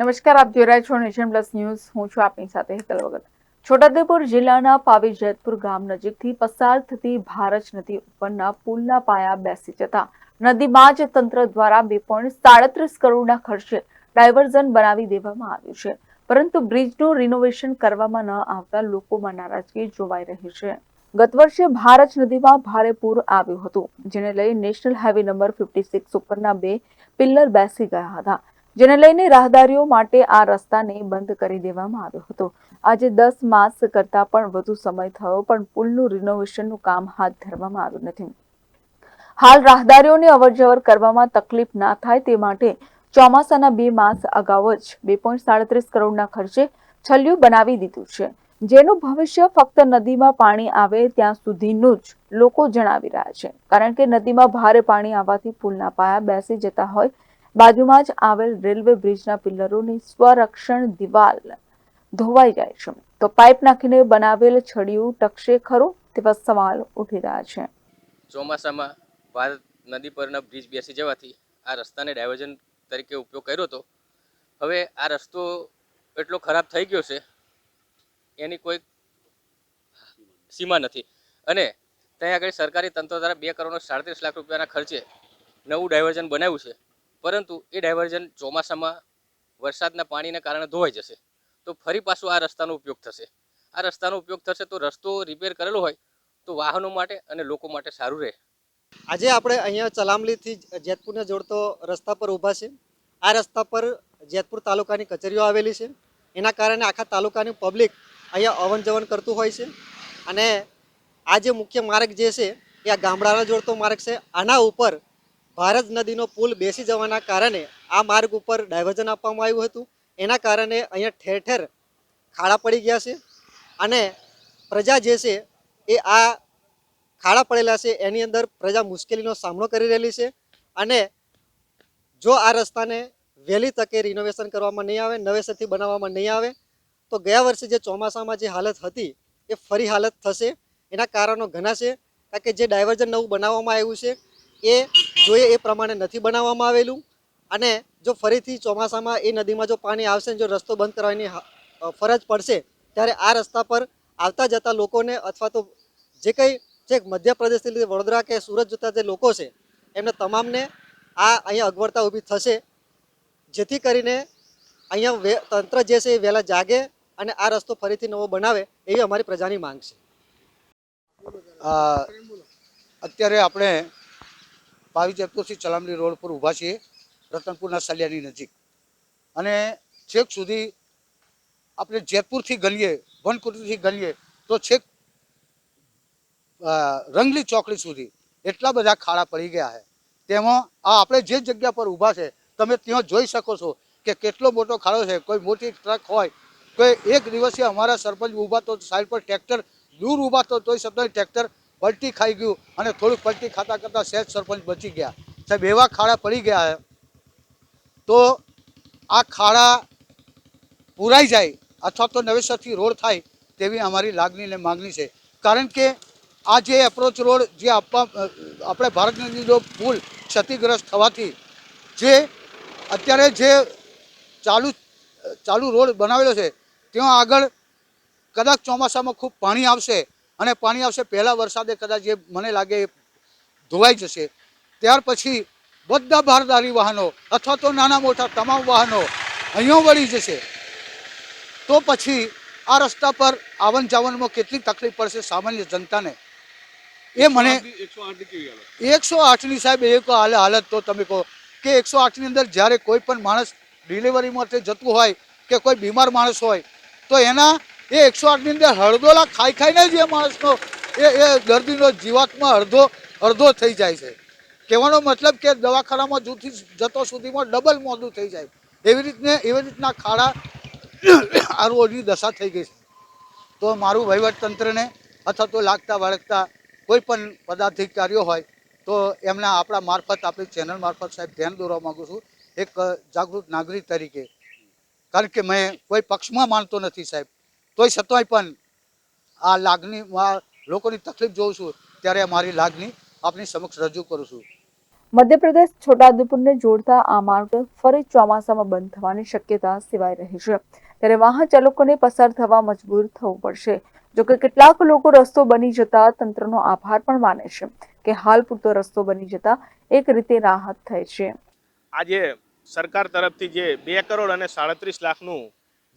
નમસ્કાર, આપ જોઈ રહ્યા છો નેશન પ્લસ ન્યૂઝ. હું છું આપની સાથે હેતલ વગર છોટાઉદેપુર જિલ્લાના પાવી જેતપુર ગામ નજીકથી પસાર થતી ભારત નદી ઉપરના પુલના પાયા બેસી જતા નદીમાં જ તંત્ર દ્વારા બે સાડત્રીસ કરોડના ખર્ચે ડાયવર્ઝન બનાવી દેવામાં આવ્યું છે. પરંતુ બ્રિજનું રિનોવેશન કરવામાં ન આવતા લોકોમાં નારાજગી જોવાઈ રહી છે. ગત વર્ષે ભારત નદીમાં ભારે પૂર આવ્યું હતું, જેને લઈ national highway number fifty six ઉપરના બે પિલ્લર બેસી ગયા હતા. જેને લઈને રાહદારીઓ માટે આ રસ્તાને બંધ કરી દેવામાં આવ્યો હતો. આજે દસ માસ કરતા પણ વધુ સમય થયો, પણ પુલનું રિનોવેશનનું કામ હાથ ધરવામાં આવ્યું નથી. હાલ રાહદારીઓને અવરજવર કરવામાં તકલીફ ના થાય તે માટે ચોમાસાના બે માસ અગાઉ જ બે પોઈન્ટ સાડત્રીસ કરોડના ખર્ચે છલ્યું બનાવી દીધું છે. જેનું ભવિષ્ય ફક્ત નદીમાં પાણી આવે ત્યાં સુધીનું જ લોકો જણાવી રહ્યા છે. કારણ કે નદીમાં ભારે પાણી આવવાથી પુલના પાયા બેસી જતા હોય બાજુમાં જ આવેલ રેલવે બ્રિજના પિલ્લરોની સ્વરક્ષણ દિવાલ ધોવાઈ જાય છે. તો પાઇપ નાખીને બનાવેલ છડિયું ટકશે ખરું તેવા સવાલ ઉઠી રહ્યા છે. ચોમાસામાં ભારત નદી પરના બ્રિજ બેસી જવાથી આ રસ્તાને ડાયવર્ઝન તરીકે ઉપયોગ કર્યો હતો. હવે આ રસ્તો એટલો ખરાબ થઈ ગયો છે, એની કોઈ સીમા નથી. અને ત્યાં આગળ સરકારી તંત્ર દ્વારા બે કરોડ સાડત્રીસ લાખ રૂપિયાના ખર્ચે નવું ડાયવર્ઝન બનાવ્યું છે. પરંતુ એ ડાયવર્ઝન ચોમાસામાં વરસાદના પાણીના કારણે ધોવાઈ જશે. તો ફરી પાછું આ રસ્તાનો ઉપયોગ થશે. આ રસ્તાનો ઉપયોગ થશે તો રસ્તો રિપેર કરેલો હોય તો વાહનો માટે અને લોકો માટે સારું રહે. આજે આપણે અહીંયા ચલામલીથી જેતપુરને જોડતો રસ્તા પર ઊભા છે આ રસ્તા પર જેતપુર તાલુકાની કચેરીઓ આવેલી છે. એના કારણે આખા તાલુકાની પબ્લિક અહીંયા અવન જવન કરતું હોય છે. અને આ જે મુખ્ય માર્ગ જે છે એ આ ગામડાને જોડતો માર્ગ છે. આના ઉપર ભારત નદીનો પુલ બેસી જવાના કારણે આ માર્ગ ઉપર ડાયવર્ઝન આપવામાં આવ્યું હતું. એના કારણે અહીંયા ઠેર ઠેર ખાડા પડી ગયા છે અને પ્રજા જે છે એ આ ખાડા પડેલા છે એની અંદર પ્રજા મુશ્કેલીનો સામનો કરી રહેલી છે અને જો આ રસ્તાને વહેલી તકે રિનોવેશન કરવામાં નહીં આવે, નવેસરથી બનાવવામાં નહીં આવે, તો ગયા વર્ષે જે ચોમાસામાં જે હાલત હતી એ ફરી હાલત થશે. એના કારણો ઘણા છે. કારણ કે જે ડાયવર્ઝન નવું બનાવવામાં આવ્યું છે એ જોઈએ એ પ્રમાણે નથી બનાવવામાં આવેલું. અને જો ફરીથી ચોમાસામાં એ નદીમાં જો પાણી આવશે જો રસ્તો બંધ કરવાની ફરજ પડશે, ત્યારે આ રસ્તા પર આવતા જતા લોકોને અથવા તો જે કંઈ, જે મધ્યપ્રદેશથી લીધે વડોદરા કે સુરત જતા જે લોકો છે, એમને તમામને આ અહીંયા અગવડતા ઊભી થશે. જેથી કરીને અહીંયા તંત્ર જે છે એ વહેલા જાગે અને આ રસ્તો ફરીથી નવો બનાવે એવી અમારી પ્રજાની માંગ છે. અત્યારે આપણે પાવી જેતપુરથી ચલામલી રોડ પર ઊભા છીએ, રતનપુરના સલિયાની નજીક. અને છેક સુધી આપણે જેતપુરથી ગલીએ, વનકુટીથી ગલીએ, તો છેક રંગલી ચોકડી સુધી એટલા બધા ખાડા પડી ગયા છે. તેમાં આ આપણે જે જગ્યા પર ઊભા છે, તમે ત્યાં જોઈ શકો છો કે કેટલો મોટો ખાડો છે. કોઈ મોટી ટ્રક હોય, કોઈ એક દિવસે અમારા સરપંચ ઊભા તો સાઈડ પર ટ્રેક્ટર, દૂર ઊભા તો તોય સતત ટ્રેક્ટર પલટી ખાઈ ગયું અને થોડુંક પલટી ખાતા કરતાં સહેજ સરપંચ બચી ગયા. સાહેબ, એવા ખાડા પડી ગયા તો આ ખાડા પૂરાઈ જાય અથવા તો નવેસરથી રોડ થાય તેવી અમારી લાગણી અને માગણી છે. કારણ કે આ જે એપ્રોચ રોડ જે આપવા, આપણે ભારત નદીનો પુલ ક્ષતિગ્રસ્ત થવાથી જે અત્યારે જે ચાલુ ચાલુ રોડ બનાવેલો છે, ત્યાં આગળ કદાચ ચોમાસામાં ખૂબ પાણી આવશે. અને પાણી આવશે પહેલા વરસાદે કદાચ જે મને લાગે ધોવાઈ જશે. ત્યાર પછી બધા ભારદારી વાહનો અથવા તો નાના મોટા તમામ વાહનો અહીંયા વળી જશે. તો પછી આ રસ્તા પર આવન જાવનમાં કેટલી તકલીફ પડશે સામાન્ય જનતાને? એ મને એકસો આઠની સાહેબ એ હાલ હાલત તો તમે કહો કે એકસો આઠની અંદર જ્યારે કોઈ પણ માણસ ડિલિવરી માટે જતું હોય કે કોઈ બીમાર માણસ હોય તો એના એ એકસો આઠની અંદર હળદોલા ખાઈ ખાઈને જ એ માણસનો એ એ દર્દીનો જીવાતમાં અડધો અડધો થઈ જાય છે. કહેવાનો મતલબ કે દવાખાનામાં જૂથી જતો સુધીમાં ડબલ મોડું થઈ જાય. એવી રીતને, એવી રીતના ખાડા આ દશા થઈ ગઈ છે. તો મારું વહીવટ તંત્રને અથવા તો લાગતા વળગતા કોઈ પણ પદાધિકારીઓ હોય, તો એમના આપણા મારફત, આપણી ચેનલ મારફત સાહેબ ધ્યાન દોરવા માગું છું. એક જાગૃત નાગરિક તરીકે. કારણ કે મેં કોઈ પક્ષમાં માનતો નથી સાહેબ. તોય છતાંય પણ આ લાગણી લોકોની તકલીફ જોઉં છું ત્યારે મારી લાગણી આપની સમક્ષ રજૂ કરું છું. મધ્યપ્રદેશ છોટાઉદેપુરને જોડતા આ માર્ગ ફરી ચોમાસામાં બંધ થવાની શક્યતા સિવાય રહી છે. ત્યારે વાહન ચાલકોને પસાર થવા મજબૂર થવું પડશે. જોકે કેટલાક લોકો રસ્તો બની જતા તંત્રનો આભાર પણ માને છે કે હાલ પૂરતો રસ્તો બની જતા એક રીતે રાહત થઈ છે. આજે સરકાર તરફથી જે બે કરોડ અને સાડત્રીસ લાખનું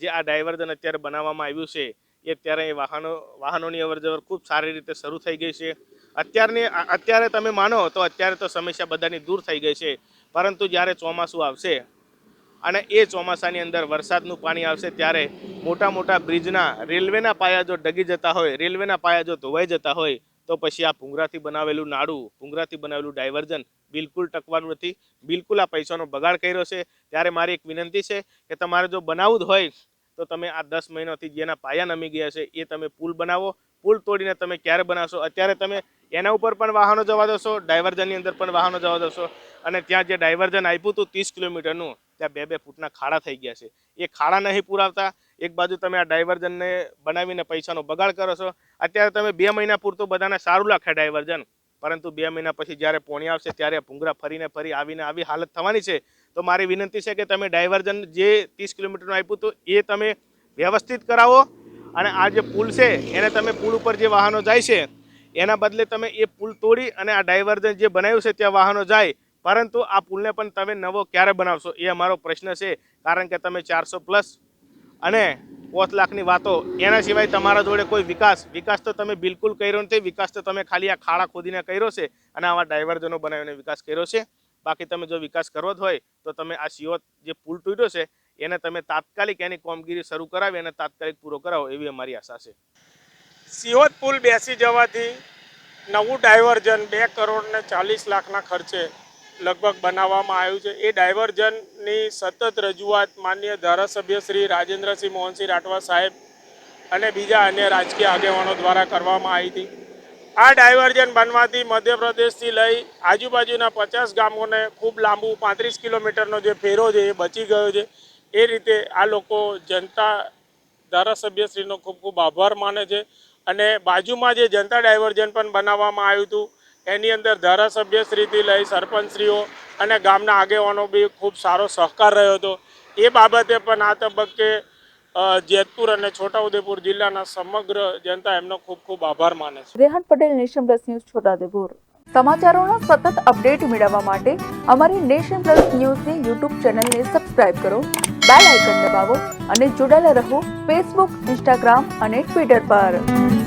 જે આ ડાયવર્ઝન અત્યારે બનાવવામાં આવ્યું છે, એ અત્યારે એ વાહનો, વાહનોની અવરજવર ખૂબ સારી રીતે શરૂ થઈ ગઈ છે. અત્યારની અત્યારે તમે માનો તો અત્યારે તો સમસ્યા બધાની દૂર થઈ ગઈ છે, પરંતુ જ્યારે ચોમાસું આવશે અને એ ચોમાસાની અંદર વરસાદનું પાણી આવશે ત્યારે મોટા મોટા બ્રિજના, રેલવેના પાયા જો ડગી જતા હોય, રેલવેના પાયા જો ધોવાઈ જતા હોય તો પછી આ ભૂંગરાથી બનાવેલું નાડું ભૂંગરાથી બનાવેલું ડાયવર્ઝન બિલકુલ ટકવાનું નથી. બિલકુલ આ પૈસાનો બગાડ કર્યો છે. ત્યારે મારી એક વિનંતી છે કે તમારે જો બનાવવું જ હોય, તો તમે આ દસ મહિનાથી જેના પાયા નમી ગયા છે, એ તમે પુલ બનાવો. પુલ તોડીને તમે ક્યારે બનાવશો? અત્યારે તમે એના ઉપર પણ વાહનો જવા દેશો, ડાયવર્ઝનની અંદર પણ વાહનો જવા દેશો. અને ત્યાં જે ડાયવર્ઝન આપ્યું હતું ત્રીસ કિલોમીટરનું, ત્યાં બે બે ફૂટના ખાડા થઈ ગયા છે. એ ખાડા નહીં પુરાવતા એક બાજુ તમે આ ડાયવર્ઝનને બનાવીને પૈસાનો બગાડ કરો છો. અત્યારે તમે બે મહિના પૂરતું બધાને સારું લાગે ડાયવર્ઝન. પરંતુ બે મહિના પછી જ્યારે પોણી આવશે, ત્યારે ભૂંગરા ફરીને ફરી આવીને આવી હાલત થવાની છે. તો મારી વિનંતી છે કે તમે ડાયવર્ઝન જે ત્રીસ કિલોમીટરનું આપ્યું હતું, એ તમે વ્યવસ્થિત કરાવો. અને આ જે પુલ છે, એને તમે પુલ ઉપર જે વાહનો જાય છે, એના બદલે તમે એ પુલ તોડી અને આ ડાયવર્ઝન જે બનાવ્યું છે, ત્યાં વાહનો જાય. પરંતુ આ પુલને પણ તમે નવો ક્યારે બનાવશો, એ અમારો પ્રશ્ન છે. કારણ કે તમે ચારસો પ્લસ અને પોચ લાખની વાતો એના સિવાય તમારા જોડે કોઈ વિકાસ વિકાસ તો તમે બિલકુલ કર્યો નથી, વિકાસ તો તમે ખાલી આ ખાડા ખોદીને કર્યો છે અને આવા ડાયવર્જનો બનાવીને વિકાસ કર્યો છે. બાકી તમે જો વિકાસ કરવો જ હોય તો તમે આ સીઓ જે પુલ તૂટ્યો છે, એને તમે તાત્કાલિક એની કામગીરી શરૂ કરાવી અને તાત્કાલિક પૂરો કરાવો એવી અમારી આશા છે. સિહોદ પુલ બેસી જવાથી નવું ડાયવર્ઝન બે કરોડ ને ચાલીસ લાખના ખર્ચે લગભગ બનાવવામાં આવ્યું છે. એ ડાયવર્ઝનની સતત રજૂઆત માન્ય ધારાસભ્ય શ્રી રાજેન્દ્રસિંહ મોહનસિંહ રાઠવા સાહેબ અને બીજા અન્ય રાજકીય આગેવાનો દ્વારા કરવામાં આવી હતી. આ ડાયવર્ઝન બનવાથી મધ્યપ્રદેશથી લઈ આજુબાજુના પચાસ ગામોને ખૂબ લાંબુ પાંત્રીસ કિલોમીટરનો જે ફેરો છે એ બચી ગયો છે. એ રીતે આ લોકો જનતા ધારાસભ્યશ્રીનો ખૂબ ખૂબ આભાર માને છે. અને બાજુમાં જે જનતા ડાયવર્ઝન પણ બનાવવામાં આવ્યું હતું એની અંદર ધારાસભ્યશ્રીથી લઈ સરપંચશ્રીઓ અને ગામના આગેવાનો બી ખૂબ સારો સહકાર રહ્યો હતો. એ બાબતે પણ આ તબક્કે જેતપુર અને છોટાઉદેપુર જિલ્લાના સમગ્ર જનતા એમનો ખૂબ ખૂબ આભાર માને છે. Rehan Patel, nation plus news, Chhota Udepur. સમાચારોનો સતત અપડેટ મેળવવા માટે અમારી નેશન પ્લસ ન્યૂઝની યુટ્યુબ ચેનલને સબસ્ક્રાઇબ કરો, બેલ આઇકન દબાવો અને જોડાયેલા રહો ફેસબુક, ઇન્સ્ટાગ્રામ અને ટ્વિટર પર.